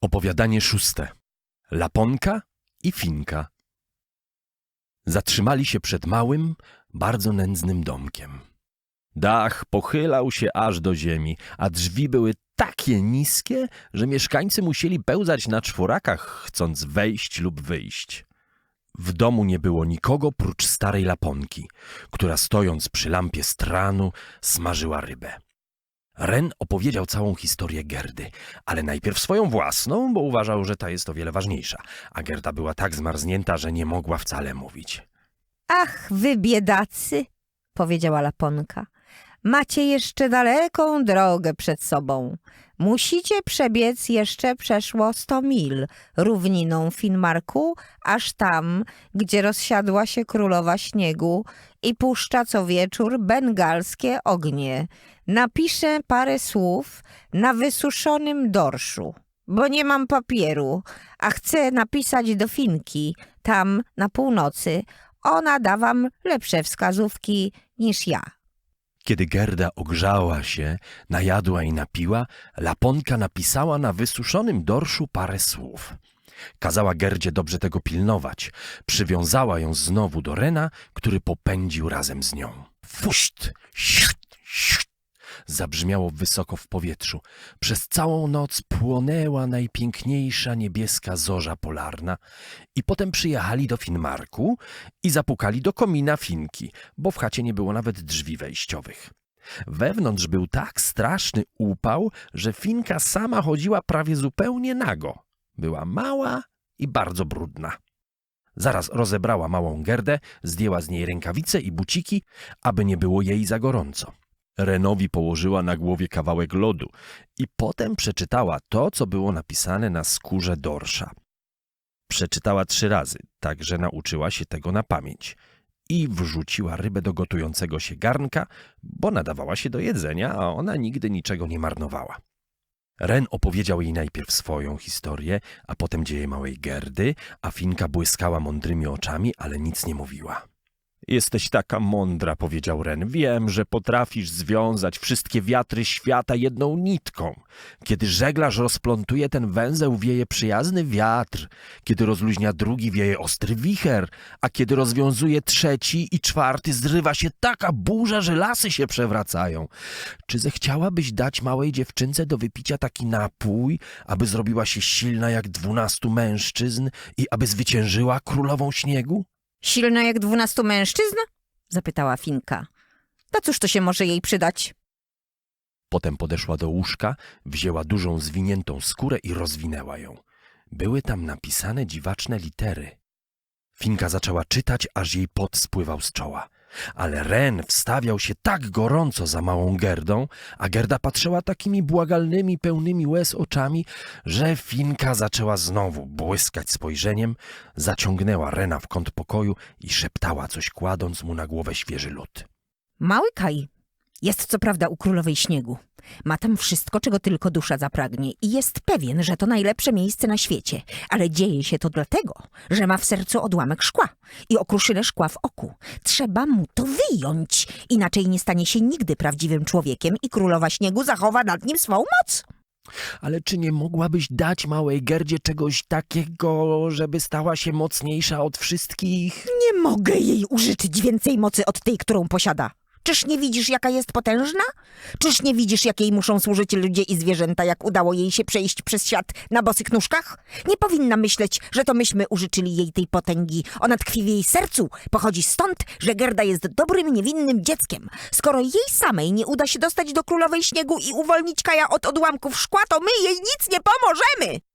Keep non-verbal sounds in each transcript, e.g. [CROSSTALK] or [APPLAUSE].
Opowiadanie szóste. Laponka i Finka. Zatrzymali się przed małym, bardzo nędznym domkiem. Dach pochylał się aż do ziemi, a drzwi były takie niskie, że mieszkańcy musieli pełzać na czworakach, chcąc wejść lub wyjść. W domu nie było nikogo prócz starej laponki, która stojąc przy lampie stranu smażyła rybę. Ren opowiedział całą historię Gerdy, ale najpierw swoją własną, bo uważał, że ta jest o wiele ważniejsza, a Gerda była tak zmarznięta, że nie mogła wcale mówić. Ach, wy biedacy, powiedziała Laponka. Macie jeszcze daleką drogę przed sobą. Musicie przebiec jeszcze przeszło sto mil równiną Finmarku, aż tam, gdzie rozsiadła się królowa śniegu i puszcza co wieczór bengalskie ognie. Napiszę parę słów na wysuszonym dorszu, bo nie mam papieru, a chcę napisać do Finki, tam na północy. Ona da wam lepsze wskazówki niż ja. Kiedy Gerda ogrzała się, najadła i napiła, Laponka napisała na wysuszonym dorszu parę słów. Kazała Gerdzie dobrze tego pilnować. Przywiązała ją znowu do Rena, który popędził razem z nią. Siut, siut. Zabrzmiało wysoko w powietrzu. Przez całą noc płonęła najpiękniejsza niebieska zorza polarna i potem przyjechali do Finmarku i zapukali do komina Finki, bo w chacie nie było nawet drzwi wejściowych. Wewnątrz był tak straszny upał, że Finka sama chodziła prawie zupełnie nago. Była mała i bardzo brudna. Zaraz rozebrała małą Gerdę, zdjęła z niej rękawice i buciki, aby nie było jej za gorąco. Renowi położyła na głowie kawałek lodu i potem przeczytała to, co było napisane na skórze dorsza. Przeczytała trzy razy, tak że nauczyła się tego na pamięć. I wrzuciła rybę do gotującego się garnka, bo nadawała się do jedzenia, a ona nigdy niczego nie marnowała. Ren opowiedział jej najpierw swoją historię, a potem dzieje małej Gerdy, a Finka błyskała mądrymi oczami, ale nic nie mówiła. Jesteś taka mądra, powiedział Ren. Wiem, że potrafisz związać wszystkie wiatry świata jedną nitką. Kiedy żeglarz rozplątuje ten węzeł, wieje przyjazny wiatr. Kiedy rozluźnia drugi, wieje ostry wicher. A kiedy rozwiązuje trzeci i czwarty, zrywa się taka burza, że lasy się przewracają. Czy zechciałabyś dać małej dziewczynce do wypicia taki napój, aby zrobiła się silna jak dwunastu mężczyzn i aby zwyciężyła królową śniegu? Silna jak dwunastu mężczyzn? zapytała Finka. Na cóż to się może jej przydać? Potem podeszła do łóżka, wzięła dużą zwiniętą skórę i rozwinęła ją. Były tam napisane dziwaczne litery. Finka zaczęła czytać, aż jej pot spływał z czoła. Ale Ren wstawiał się tak gorąco za małą Gerdą, a Gerda patrzyła takimi błagalnymi, pełnymi łez oczami, że Finka zaczęła znowu błyskać spojrzeniem, zaciągnęła Rena w kąt pokoju i szeptała coś, kładąc mu na głowę świeży lód. Mały Kaj jest co prawda u królowej śniegu. Ma tam wszystko, czego tylko dusza zapragnie i jest pewien, że to najlepsze miejsce na świecie. Ale dzieje się to dlatego, że ma w sercu odłamek szkła i okruszynę szkła w oku. Trzeba mu to wyjąć, inaczej nie stanie się nigdy prawdziwym człowiekiem i królowa śniegu zachowa nad nim swą moc. Ale czy nie mogłabyś dać małej Gerdzie czegoś takiego, żeby stała się mocniejsza od wszystkich? Nie mogę jej użyczyć więcej mocy od tej, którą posiada. Czyż nie widzisz, jaka jest potężna? Czyż nie widzisz, jak jej muszą służyć ludzie i zwierzęta, jak udało jej się przejść przez świat na bosych nóżkach? Nie powinna myśleć, że to myśmy użyczyli jej tej potęgi. Ona tkwi w jej sercu. Pochodzi stąd, że Gerda jest dobrym, niewinnym dzieckiem. Skoro jej samej nie uda się dostać do królowej śniegu i uwolnić Kaja od odłamków szkła, to my jej nic nie pomożemy!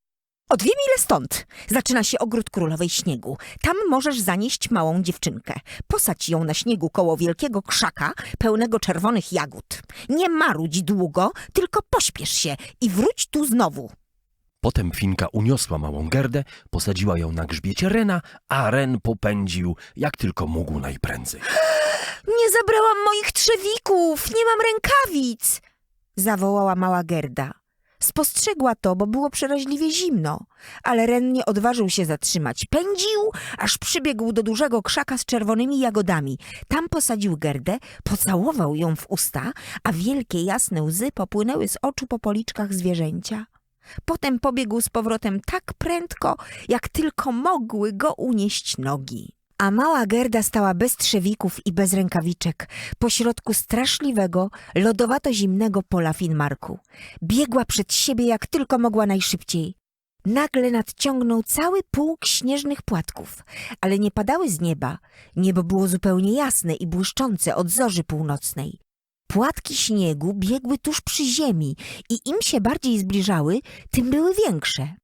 O dwie mile stąd zaczyna się ogród królowej śniegu. Tam możesz zanieść małą dziewczynkę. Posadź ją na śniegu koło wielkiego krzaka pełnego czerwonych jagód. Nie marudź długo, tylko pośpiesz się i wróć tu znowu. Potem Finka uniosła małą Gerdę, posadziła ją na grzbiecie Rena, a Ren popędził, jak tylko mógł najprędzej. [GASPS] Nie zabrałam moich trzewików, nie mam rękawic! Zawołała mała Gerda. Spostrzegła to, bo było przeraźliwie zimno, ale Ren nie odważył się zatrzymać. Pędził, aż przybiegł do dużego krzaka z czerwonymi jagodami. Tam posadził Gerdę, pocałował ją w usta, a wielkie jasne łzy popłynęły z oczu po policzkach zwierzęcia. Potem pobiegł z powrotem tak prędko, jak tylko mogły go unieść nogi. A mała Gerda stała bez trzewików i bez rękawiczek, pośrodku straszliwego, lodowato-zimnego pola Finmarku. Biegła przed siebie jak tylko mogła najszybciej. Nagle nadciągnął cały pułk śnieżnych płatków, ale nie padały z nieba. Niebo było zupełnie jasne i błyszczące od zorzy północnej. Płatki śniegu biegły tuż przy ziemi i im się bardziej zbliżały, tym były większe.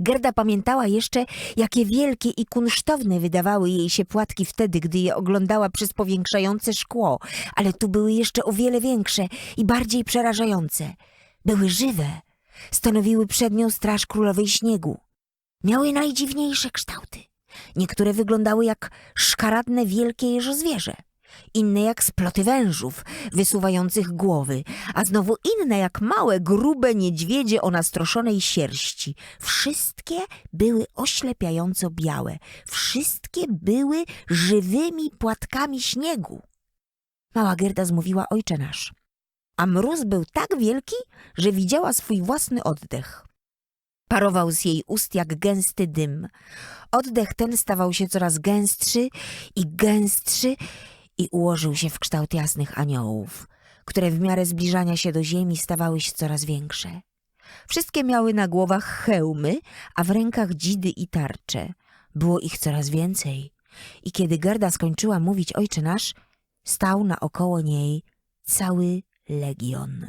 Gerda pamiętała jeszcze, jakie wielkie i kunsztowne wydawały jej się płatki wtedy, gdy je oglądała przez powiększające szkło, ale tu były jeszcze o wiele większe i bardziej przerażające. Były żywe, stanowiły przednią straż królowej śniegu. Miały najdziwniejsze kształty. Niektóre wyglądały jak szkaradne wielkie jeżozwierzę, inne jak sploty wężów wysuwających głowy, a znowu inne jak małe, grube niedźwiedzie o nastroszonej sierści. Wszystkie były oślepiająco białe, wszystkie były żywymi płatkami śniegu. Mała Gerda zmówiła ojcze nasz, a mróz był tak wielki, że widziała swój własny oddech. Parował z jej ust jak gęsty dym. Oddech ten stawał się coraz gęstszy i gęstszy i ułożył się w kształt jasnych aniołów, które w miarę zbliżania się do ziemi stawały się coraz większe. Wszystkie miały na głowach hełmy, a w rękach dzidy i tarcze. Było ich coraz więcej. I kiedy Gerda skończyła mówić Ojcze Nasz, stał naokoło niej cały legion.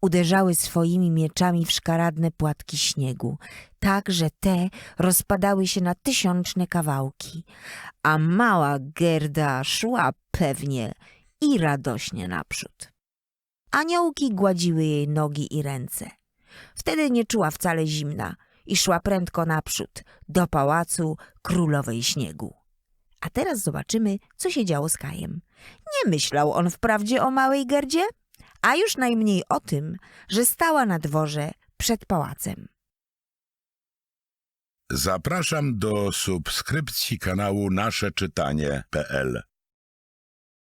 Uderzały swoimi mieczami w szkaradne płatki śniegu, tak, że te rozpadały się na tysiączne kawałki, a mała Gerda szła pewnie i radośnie naprzód. Aniołki gładziły jej nogi i ręce. Wtedy nie czuła wcale zimna i szła prędko naprzód, do pałacu królowej śniegu. A teraz zobaczymy, co się działo z Kajem. Nie myślał on wprawdzie o małej Gerdzie, a już najmniej o tym, że stała na dworze przed pałacem. Zapraszam do subskrypcji kanału nasze czytanie.pl.